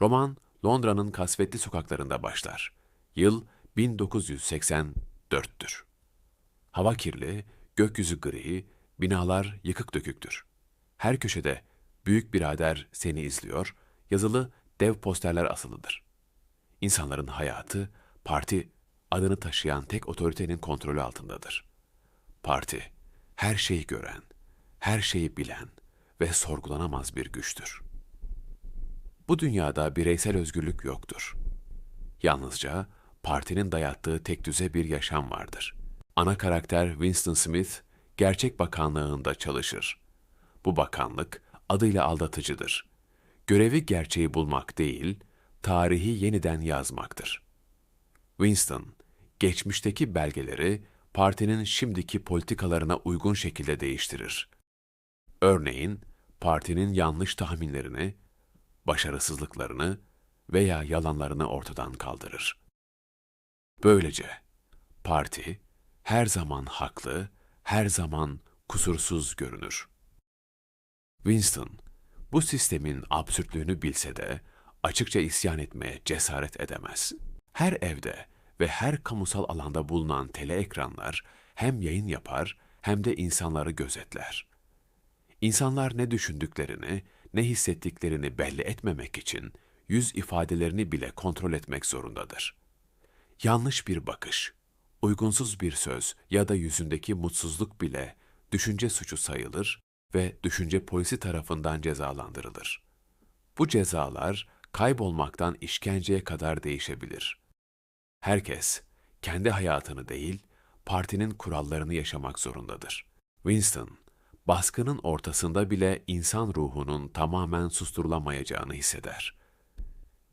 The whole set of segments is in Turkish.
Roman, Londra'nın kasvetli sokaklarında başlar. Yıl 1984'tür. Hava kirli, gökyüzü gri, binalar yıkık döküktür. Her köşede büyük birader seni izliyor, yazılı dev posterler asılıdır. İnsanların hayatı, parti adını taşıyan tek otoritenin kontrolü altındadır. Parti, her şeyi gören, her şeyi bilen ve sorgulanamaz bir güçtür. Bu dünyada bireysel özgürlük yoktur. Yalnızca partinin dayattığı tek düze bir yaşam vardır. Ana karakter Winston Smith, gerçek bakanlığında çalışır. Bu bakanlık adıyla aldatıcıdır. Görevi gerçeği bulmak değil, tarihi yeniden yazmaktır. Winston, geçmişteki belgeleri partinin şimdiki politikalarına uygun şekilde değiştirir. Örneğin, partinin yanlış tahminlerini, başarısızlıklarını veya yalanlarını ortadan kaldırır. Böylece parti her zaman haklı, her zaman kusursuz görünür. Winston, bu sistemin absürtlüğünü bilse de açıkça isyan etmeye cesaret edemez. Her evde ve her kamusal alanda bulunan tele ekranlar hem yayın yapar hem de insanları gözetler. İnsanlar ne düşündüklerini, ne hissettiklerini belli etmemek için yüz ifadelerini bile kontrol etmek zorundadır. Yanlış bir bakış, uygunsuz bir söz ya da yüzündeki mutsuzluk bile düşünce suçu sayılır ve düşünce polisi tarafından cezalandırılır. Bu cezalar kaybolmaktan işkenceye kadar değişebilir. Herkes kendi hayatını değil, partinin kurallarını yaşamak zorundadır. Winston, baskının ortasında bile insan ruhunun tamamen susturulamayacağını hisseder.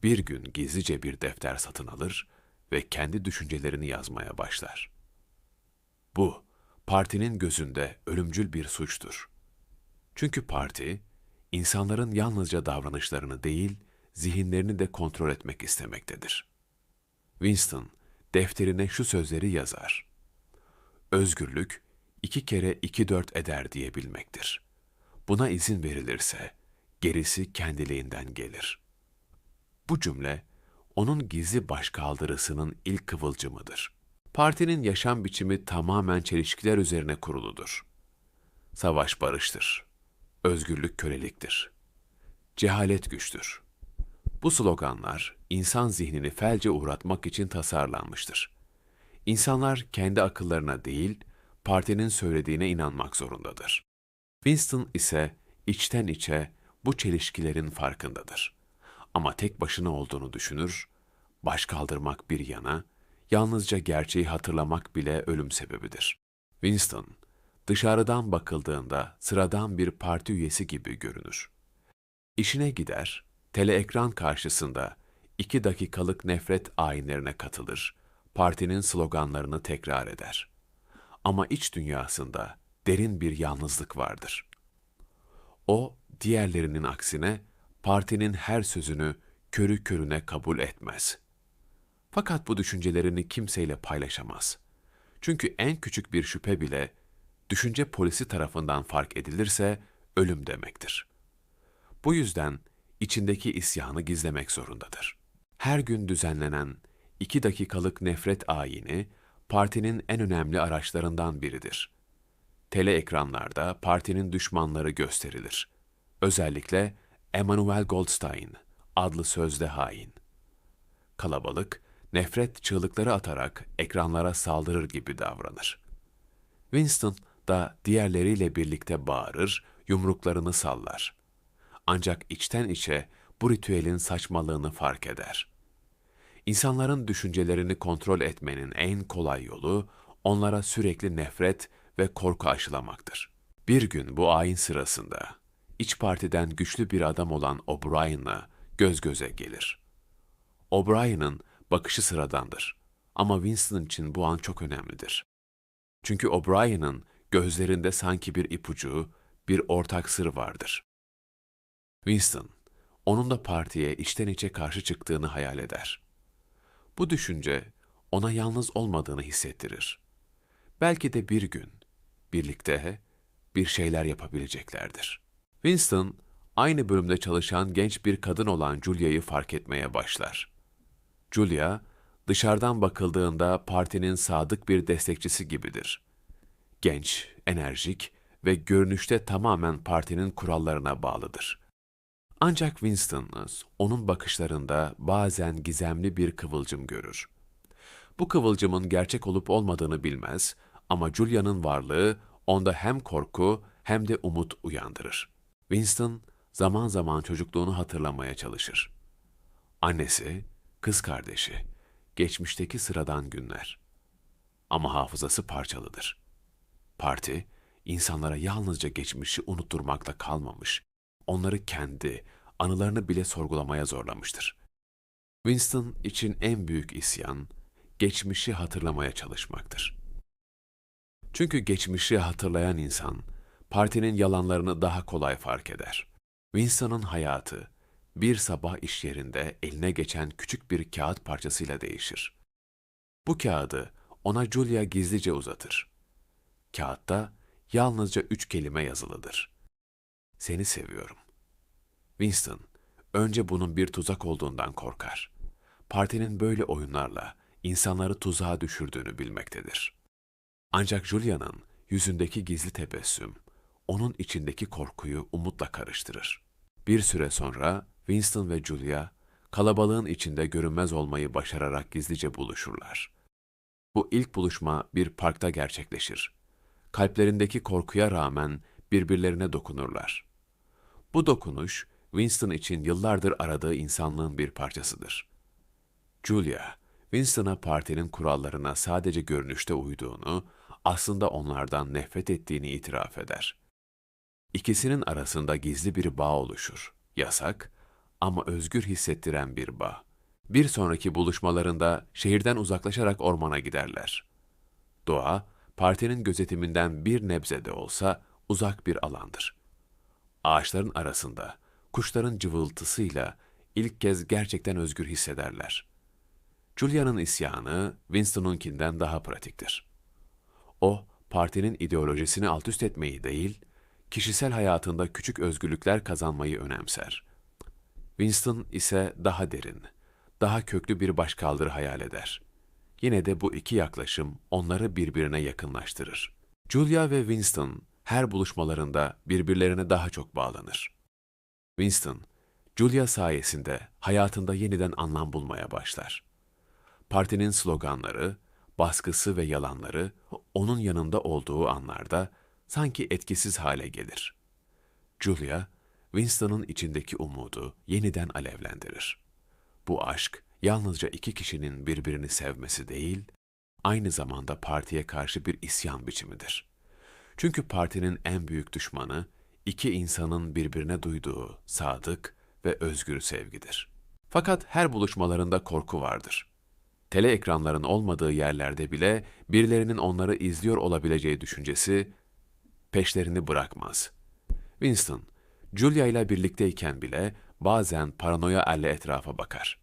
Bir gün gizlice bir defter satın alır ve kendi düşüncelerini yazmaya başlar. Bu, partinin gözünde ölümcül bir suçtur. Çünkü parti, insanların yalnızca davranışlarını değil, zihinlerini de kontrol etmek istemektedir. Winston, defterine şu sözleri yazar. Özgürlük, iki kere iki dört eder diyebilmektir. Buna izin verilirse, gerisi kendiliğinden gelir. Bu cümle, onun gizli başkaldırısının ilk kıvılcımıdır. Partinin yaşam biçimi tamamen çelişkiler üzerine kuruludur. Savaş barıştır. Özgürlük köleliktir. Cehalet güçtür. Bu sloganlar insan zihnini felce uğratmak için tasarlanmıştır. İnsanlar kendi akıllarına değil, partinin söylediğine inanmak zorundadır. Winston ise içten içe bu çelişkilerin farkındadır. Ama tek başına olduğunu düşünür, baş kaldırmak bir yana, yalnızca gerçeği hatırlamak bile ölüm sebebidir. Winston, dışarıdan bakıldığında sıradan bir parti üyesi gibi görünür. İşine gider, teleekran karşısında iki dakikalık nefret ayinlerine katılır, partinin sloganlarını tekrar eder. Ama iç dünyasında derin bir yalnızlık vardır. O, diğerlerinin aksine partinin her sözünü körü körüne kabul etmez. Fakat bu düşüncelerini kimseyle paylaşamaz. Çünkü en küçük bir şüphe bile düşünce polisi tarafından fark edilirse ölüm demektir. Bu yüzden içindeki isyanı gizlemek zorundadır. Her gün düzenlenen iki dakikalık nefret ayini partinin en önemli araçlarından biridir. Tele ekranlarda partinin düşmanları gösterilir. Özellikle Emmanuel Goldstein adlı sözde hain. Kalabalık, nefret çığlıkları atarak ekranlara saldırır gibi davranır. Winston da diğerleriyle birlikte bağırır, yumruklarını sallar. Ancak içten içe bu ritüelin saçmalığını fark eder. İnsanların düşüncelerini kontrol etmenin en kolay yolu onlara sürekli nefret ve korku aşılamaktır. Bir gün bu ayin sırasında iç partiden güçlü bir adam olan O'Brien'la göz göze gelir. O'Brien'ın bakışı sıradandır ama Winston için bu an çok önemlidir. Çünkü O'Brien'ın gözlerinde sanki bir ipucu, bir ortak sır vardır. Winston, onun da partiye içten içe karşı çıktığını hayal eder. Bu düşünce ona yalnız olmadığını hissettirir. Belki de bir gün birlikte bir şeyler yapabileceklerdir. Winston aynı bölümde çalışan genç bir kadın olan Julia'yı fark etmeye başlar. Julia, dışarıdan bakıldığında partinin sadık bir destekçisi gibidir. Genç, enerjik ve görünüşte tamamen partinin kurallarına bağlıdır. Ancak Winston onun bakışlarında bazen gizemli bir kıvılcım görür. Bu kıvılcımın gerçek olup olmadığını bilmez ama Julia'nın varlığı onda hem korku hem de umut uyandırır. Winston zaman zaman çocukluğunu hatırlamaya çalışır. Annesi, kız kardeşi, geçmişteki sıradan günler. Ama hafızası parçalıdır. Parti, insanlara yalnızca geçmişi unutturmakla kalmamış, onları kendi, anılarını bile sorgulamaya zorlamıştır. Winston için en büyük isyan, geçmişi hatırlamaya çalışmaktır. Çünkü geçmişi hatırlayan insan, partinin yalanlarını daha kolay fark eder. Winston'ın hayatı, bir sabah iş yerinde eline geçen küçük bir kağıt parçasıyla değişir. Bu kağıdı ona Julia gizlice uzatır. Kağıtta yalnızca üç kelime yazılıdır. Seni seviyorum. Winston, önce bunun bir tuzak olduğundan korkar. Partinin böyle oyunlarla insanları tuzağa düşürdüğünü bilmektedir. Ancak Julia'nın yüzündeki gizli tebessüm, onun içindeki korkuyu umutla karıştırır. Bir süre sonra Winston ve Julia, kalabalığın içinde görünmez olmayı başararak gizlice buluşurlar. Bu ilk buluşma bir parkta gerçekleşir. Kalplerindeki korkuya rağmen birbirlerine dokunurlar. Bu dokunuş, Winston için yıllardır aradığı insanlığın bir parçasıdır. Julia, Winston'a partinin kurallarına sadece görünüşte uyduğunu, aslında onlardan nefret ettiğini itiraf eder. İkisinin arasında gizli bir bağ oluşur. Yasak ama özgür hissettiren bir bağ. Bir sonraki buluşmalarında şehirden uzaklaşarak ormana giderler. Doğa, partinin gözetiminden bir nebze de olsa uzak bir alandır. Ağaçların arasında, kuşların cıvıltısıyla ilk kez gerçekten özgür hissederler. Julia'nın isyanı Winston'unkinden daha pratiktir. O, partinin ideolojisini alt üst etmeyi değil, kişisel hayatında küçük özgürlükler kazanmayı önemser. Winston ise daha derin, daha köklü bir başkaldırı hayal eder. Yine de bu iki yaklaşım onları birbirine yakınlaştırır. Julia ve Winston her buluşmalarında birbirlerine daha çok bağlanır. Winston, Julia sayesinde hayatında yeniden anlam bulmaya başlar. Partinin sloganları, baskısı ve yalanları onun yanında olduğu anlarda sanki etkisiz hale gelir. Julia, Winston'ın içindeki umudu yeniden alevlendirir. Bu aşk yalnızca iki kişinin birbirini sevmesi değil, aynı zamanda partiye karşı bir isyan biçimidir. Çünkü partinin en büyük düşmanı iki insanın birbirine duyduğu sadık ve özgür sevgidir. Fakat her buluşmalarında korku vardır. Tele ekranların olmadığı yerlerde bile birilerinin onları izliyor olabileceği düşüncesi peşlerini bırakmaz. Winston, Julia ile birlikteyken bile bazen paranoya elle etrafa bakar.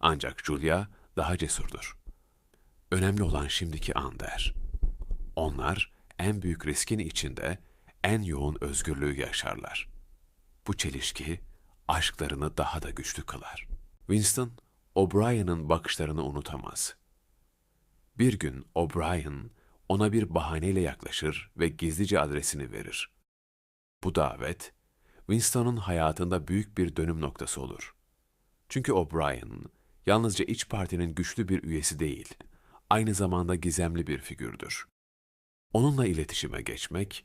Ancak Julia daha cesurdur. Önemli olan şimdiki an der. Onlar en büyük riskin içinde en yoğun özgürlüğü yaşarlar. Bu çelişki aşklarını daha da güçlü kılar. Winston, O'Brien'ın bakışlarını unutamaz. Bir gün O'Brien ona bir bahaneyle yaklaşır ve gizlice adresini verir. Bu davet, Winston'un hayatında büyük bir dönüm noktası olur. Çünkü O'Brien, yalnızca iç partinin güçlü bir üyesi değil, aynı zamanda gizemli bir figürdür. Onunla iletişime geçmek,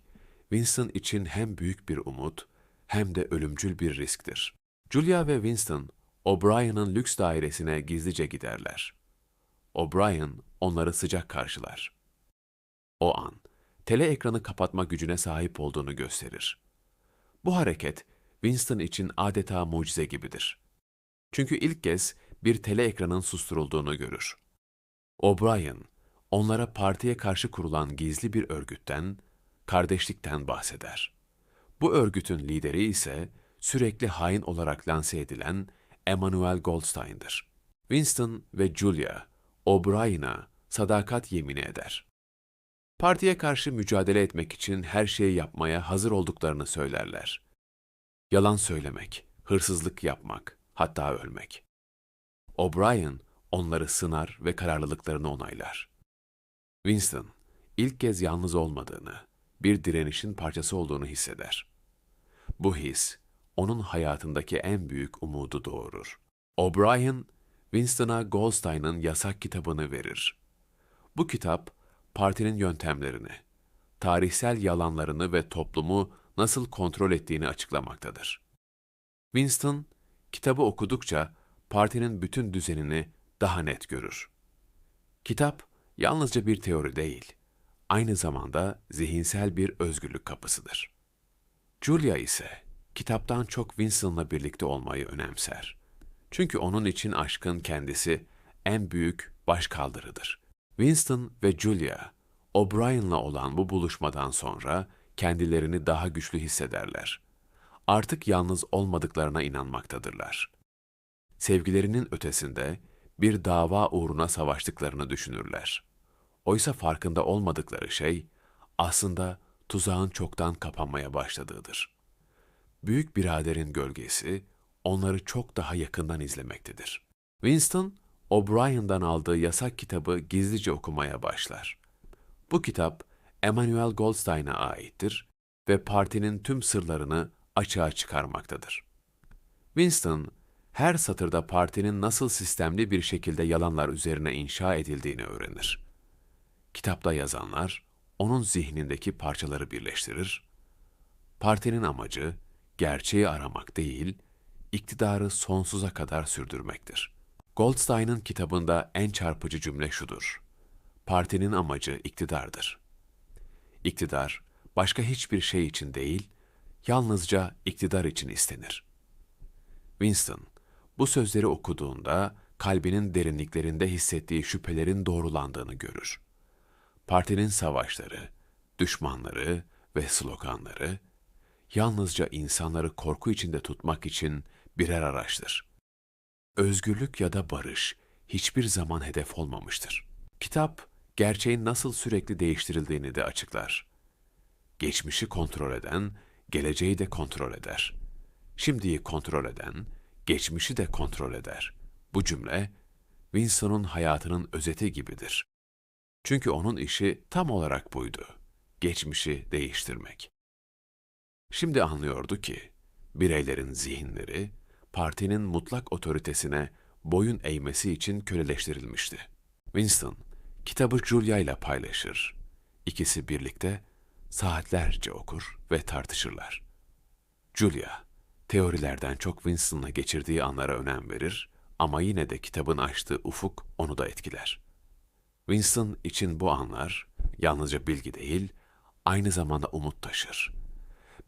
Winston için hem büyük bir umut, hem de ölümcül bir risktir. Julia ve Winston, O'Brien'ın lüks dairesine gizlice giderler. O'Brien onları sıcak karşılar. O an, tele ekranı kapatma gücüne sahip olduğunu gösterir. Bu hareket, Winston için adeta mucize gibidir. Çünkü ilk kez bir tele ekranın susturulduğunu görür. O'Brien, onlara partiye karşı kurulan gizli bir örgütten, kardeşlikten bahseder. Bu örgütün lideri ise sürekli hain olarak lanse edilen Emmanuel Goldstein'dir. Winston ve Julia, O'Brien'a sadakat yemini eder. Partiye karşı mücadele etmek için her şeyi yapmaya hazır olduklarını söylerler. yalan söylemek, hırsızlık yapmak, hatta ölmek. O'Brien onları sınar ve kararlılıklarını onaylar. Winston ilk kez yalnız olmadığını, bir direnişin parçası olduğunu hisseder. Bu his onun hayatındaki en büyük umudu doğurur. O'Brien, Winston'a Goldstein'ın yasak kitabını verir. Bu kitap, partinin yöntemlerini, tarihsel yalanlarını ve toplumu nasıl kontrol ettiğini açıklamaktadır. Winston, kitabı okudukça partinin bütün düzenini daha net görür. Kitap, yalnızca bir teori değil, aynı zamanda zihinsel bir özgürlük kapısıdır. Julia ise kitaptan çok Winston'la birlikte olmayı önemser. Çünkü onun için aşkın kendisi en büyük başkaldırıdır. Winston ve Julia, O'Brien'la olan bu buluşmadan sonra kendilerini daha güçlü hissederler. Artık yalnız olmadıklarına inanmaktadırlar. Sevgilerinin ötesinde bir dava uğruna savaştıklarını düşünürler. Oysa farkında olmadıkları şey aslında tuzağın çoktan kapanmaya başladığıdır. Büyük biraderin gölgesi onları çok daha yakından izlemektedir. Winston, O'Brien'dan aldığı yasak kitabı gizlice okumaya başlar. Bu kitap Emmanuel Goldstein'a aittir ve partinin tüm sırlarını açığa çıkarmaktadır. Winston, her satırda partinin nasıl sistemli bir şekilde yalanlar üzerine inşa edildiğini öğrenir. Kitapta yazanlar, onun zihnindeki parçaları birleştirir. Partinin amacı, gerçeği aramak değil, iktidarı sonsuza kadar sürdürmektir. Goldstein'ın kitabında en çarpıcı cümle şudur. Partinin amacı iktidardır. İktidar, başka hiçbir şey için değil, yalnızca iktidar için istenir. Winston, bu sözleri okuduğunda kalbinin derinliklerinde hissettiği şüphelerin doğrulandığını görür. Partinin savaşları, düşmanları ve sloganları yalnızca insanları korku içinde tutmak için birer araçtır. Özgürlük ya da barış hiçbir zaman hedef olmamıştır. Kitap, gerçeğin nasıl sürekli değiştirildiğini de açıklar. Geçmişi kontrol eden, geleceği de kontrol eder. Şimdiyi kontrol eden, geçmişi de kontrol eder. Bu cümle, Winston'un hayatının özeti gibidir. Çünkü onun işi tam olarak buydu. Geçmişi değiştirmek. Şimdi anlıyordu ki, bireylerin zihinleri, partinin mutlak otoritesine boyun eğmesi için köleleştirilmişti. Winston, kitabı Julia ile paylaşır. İkisi birlikte saatlerce okur ve tartışırlar. Julia, teorilerden çok Winston'la geçirdiği anlara önem verir ama yine de kitabın açtığı ufuk onu da etkiler. Winston için bu anlar yalnızca bilgi değil, aynı zamanda umut taşır.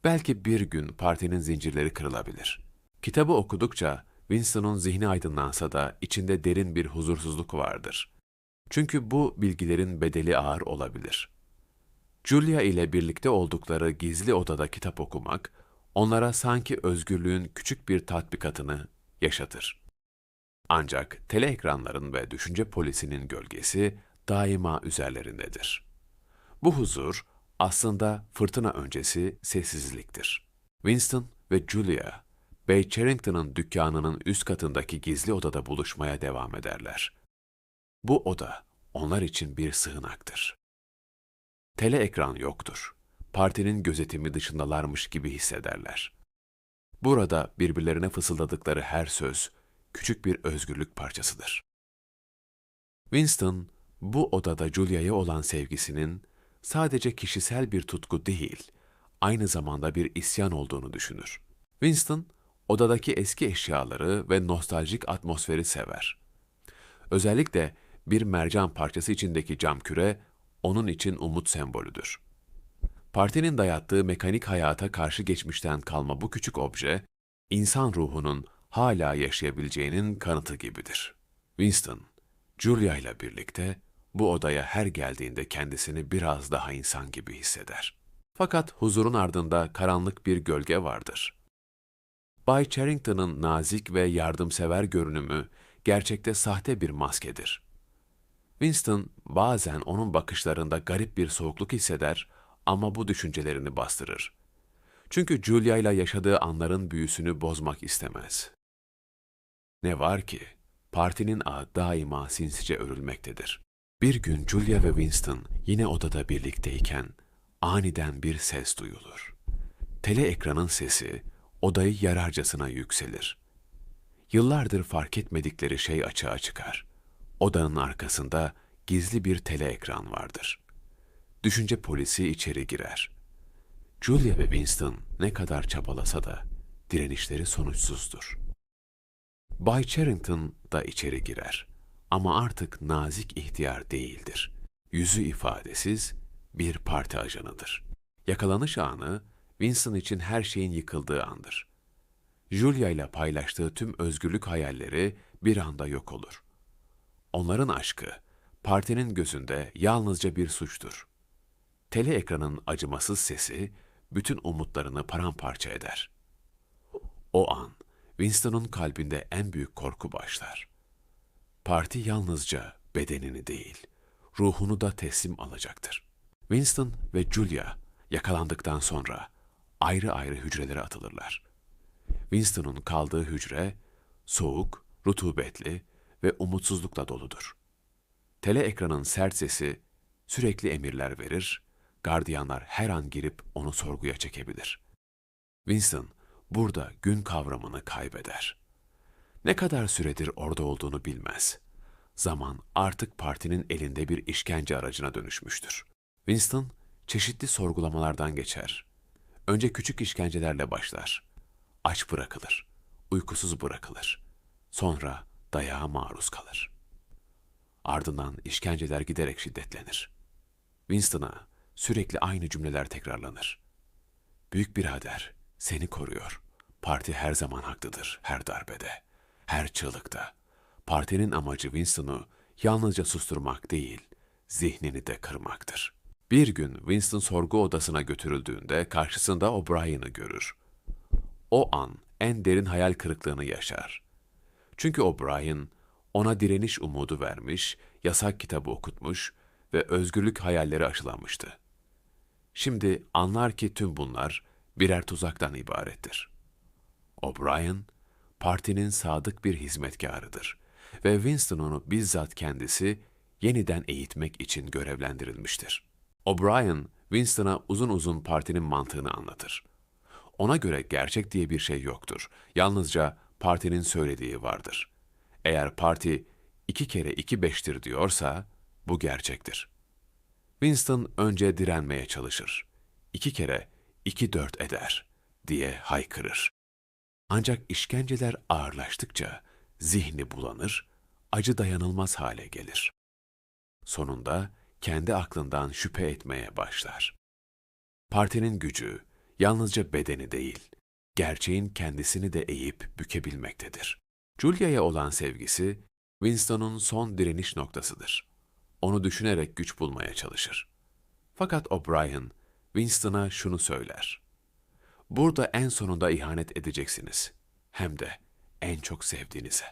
Belki bir gün partinin zincirleri kırılabilir. Kitabı okudukça Winston'un zihni aydınlansa da içinde derin bir huzursuzluk vardır. Çünkü bu bilgilerin bedeli ağır olabilir. Julia ile birlikte oldukları gizli odada kitap okumak, onlara sanki özgürlüğün küçük bir tatbikatını yaşatır. Ancak tele ekranların ve düşünce polisinin gölgesi daima üzerlerindedir. Bu huzur aslında fırtına öncesi sessizliktir. Winston ve Julia, Bay Charrington'ın dükkanının üst katındaki gizli odada buluşmaya devam ederler. Bu oda onlar için bir sığınaktır. Tele ekran yoktur. Partinin gözetimi dışındalarmış gibi hissederler. Burada birbirlerine fısıldadıkları her söz küçük bir özgürlük parçasıdır. Winston, bu odada Julia'ya olan sevgisinin sadece kişisel bir tutku değil, aynı zamanda bir isyan olduğunu düşünür. Winston, odadaki eski eşyaları ve nostaljik atmosferi sever. Özellikle bir mercan parçası içindeki cam küre onun için umut sembolüdür. Partinin dayattığı mekanik hayata karşı geçmişten kalma bu küçük obje, insan ruhunun hala yaşayabileceğinin kanıtı gibidir. Winston, Julia ile birlikte bu odaya her geldiğinde kendisini biraz daha insan gibi hisseder. Fakat huzurun ardında karanlık bir gölge vardır. Bay Charrington'ın nazik ve yardımsever görünümü gerçekte sahte bir maskedir. Winston bazen onun bakışlarında garip bir soğukluk hisseder ama bu düşüncelerini bastırır. Çünkü Julia ile yaşadığı anların büyüsünü bozmak istemez. Ne var ki, partinin ağı daima sinsice örülmektedir. Bir gün Julia ve Winston yine odada birlikteyken aniden bir ses duyulur. Tele ekranın sesi odayı yararcasına yükselir. Yıllardır fark etmedikleri şey açığa çıkar. Odanın arkasında gizli bir tele ekran vardır. Düşünce polisi içeri girer. Julia ve Winston ne kadar çabalasa da direnişleri sonuçsuzdur. Bay Charrington da içeri girer ama artık nazik ihtiyar değildir. Yüzü ifadesiz bir parti ajanıdır. Yakalanış anı Winston için her şeyin yıkıldığı andır. Julia ile paylaştığı tüm özgürlük hayalleri bir anda yok olur. Onların aşkı partinin gözünde yalnızca bir suçtur. Tele ekranın acımasız sesi bütün umutlarını paramparça eder. O an Winston'un kalbinde en büyük korku başlar. Parti yalnızca bedenini değil, ruhunu da teslim alacaktır. Winston ve Julia yakalandıktan sonra ayrı ayrı hücrelere atılırlar. Winston'un kaldığı hücre soğuk, rutubetli ve umutsuzlukla doludur. Tele ekranın sert sesi sürekli emirler verir, gardiyanlar her an girip onu sorguya çekebilir. Winston burada gün kavramını kaybeder. Ne kadar süredir orada olduğunu bilmez. Zaman artık partinin elinde bir işkence aracına dönüşmüştür. Winston çeşitli sorgulamalardan geçer. Önce küçük işkencelerle başlar. Aç bırakılır, uykusuz bırakılır. Sonra dayağa maruz kalır. Ardından işkenceler giderek şiddetlenir. Winston'a sürekli aynı cümleler tekrarlanır. Büyük birader seni koruyor. Parti her zaman haklıdır, her darbede, her çığlıkta. Partinin amacı Winston'u yalnızca susturmak değil, zihnini de kırmaktır. Bir gün Winston sorgu odasına götürüldüğünde karşısında O'Brien'i görür. O an en derin hayal kırıklığını yaşar. Çünkü O'Brien ona direniş umudu vermiş, yasak kitabı okutmuş ve özgürlük hayalleri aşılamıştı. Şimdi anlar ki tüm bunlar birer tuzaktan ibarettir. O'Brien, partinin sadık bir hizmetkarıdır ve Winston onu bizzat kendisi yeniden eğitmek için görevlendirilmiştir. O'Brien, Winston'a uzun uzun partinin mantığını anlatır. Ona göre gerçek diye bir şey yoktur. Yalnızca partinin söylediği vardır. Eğer parti iki kere iki beştir diyorsa bu gerçektir. Winston önce direnmeye çalışır. İki kere iki dört eder diye haykırır. Ancak işkenceler ağırlaştıkça zihni bulanır, acı dayanılmaz hale gelir. Sonunda kendi aklından şüphe etmeye başlar. Partinin gücü yalnızca bedeni değil, gerçeğin kendisini de eğip bükebilmektedir. Julia'ya olan sevgisi Winston'un son direniş noktasıdır. Onu düşünerek güç bulmaya çalışır. Fakat O'Brien Winston'a şunu söyler. Burada en sonunda ihanet edeceksiniz. Hem de en çok sevdiğinize.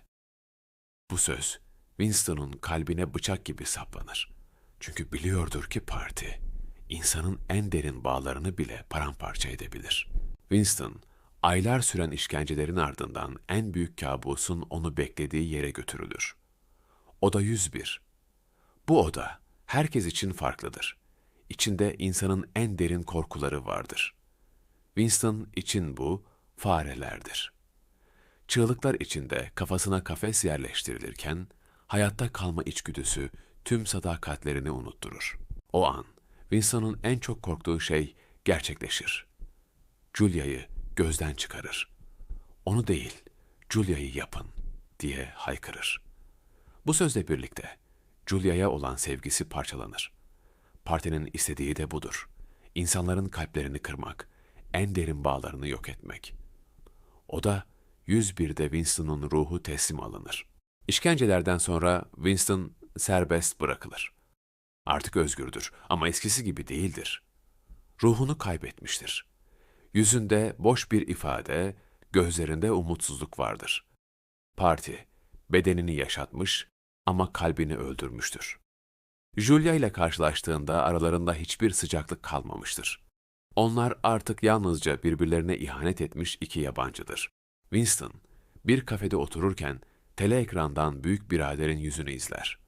Bu söz Winston'un kalbine bıçak gibi saplanır. Çünkü biliyordur ki parti, insanın en derin bağlarını bile paramparça edebilir. Winston, aylar süren işkencelerin ardından en büyük kabusun onu beklediği yere götürülür. Oda 101. Bu oda herkes için farklıdır. İçinde insanın en derin korkuları vardır. Winston için bu farelerdir. Çığlıklar içinde kafasına kafes yerleştirilirken hayatta kalma içgüdüsü tüm sadakatlerini unutturur. O an Winston'un en çok korktuğu şey gerçekleşir. Julia'yı gözden çıkarır. Onu değil, Julia'yı yapın diye haykırır. Bu sözle birlikte Julia'ya olan sevgisi parçalanır. Partinin istediği de budur. İnsanların kalplerini kırmak, en derin bağlarını yok etmek. O da 101'de Winston'un ruhu teslim alınır. İşkencelerden sonra Winston serbest bırakılır. Artık özgürdür ama eskisi gibi değildir. Ruhunu kaybetmiştir. Yüzünde boş bir ifade, gözlerinde umutsuzluk vardır. Parti, bedenini yaşatmış ama kalbini öldürmüştür. Julia ile karşılaştığında aralarında hiçbir sıcaklık kalmamıştır. Onlar artık yalnızca birbirlerine ihanet etmiş iki yabancıdır. Winston, bir kafede otururken tele ekrandan büyük biraderin yüzünü izler.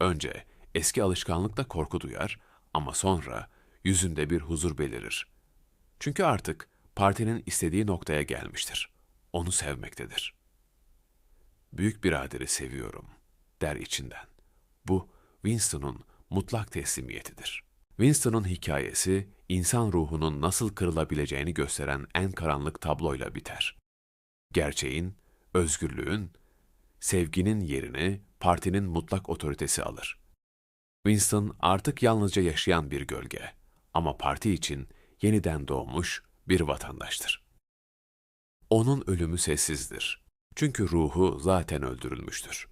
Önce eski alışkanlıkla korku duyar ama sonra yüzünde bir huzur belirir. Çünkü artık partinin istediği noktaya gelmiştir. Onu sevmektedir. Büyük biraderi seviyorum der içinden. Bu Winston'un mutlak teslimiyetidir. Winston'un hikayesi insan ruhunun nasıl kırılabileceğini gösteren en karanlık tabloyla biter. Gerçeğin, özgürlüğün, sevginin yerini partinin mutlak otoritesi alır. Winston artık yalnızca yaşayan bir gölge ama parti için yeniden doğmuş bir vatandaştır. Onun ölümü sessizdir. Çünkü ruhu zaten öldürülmüştür.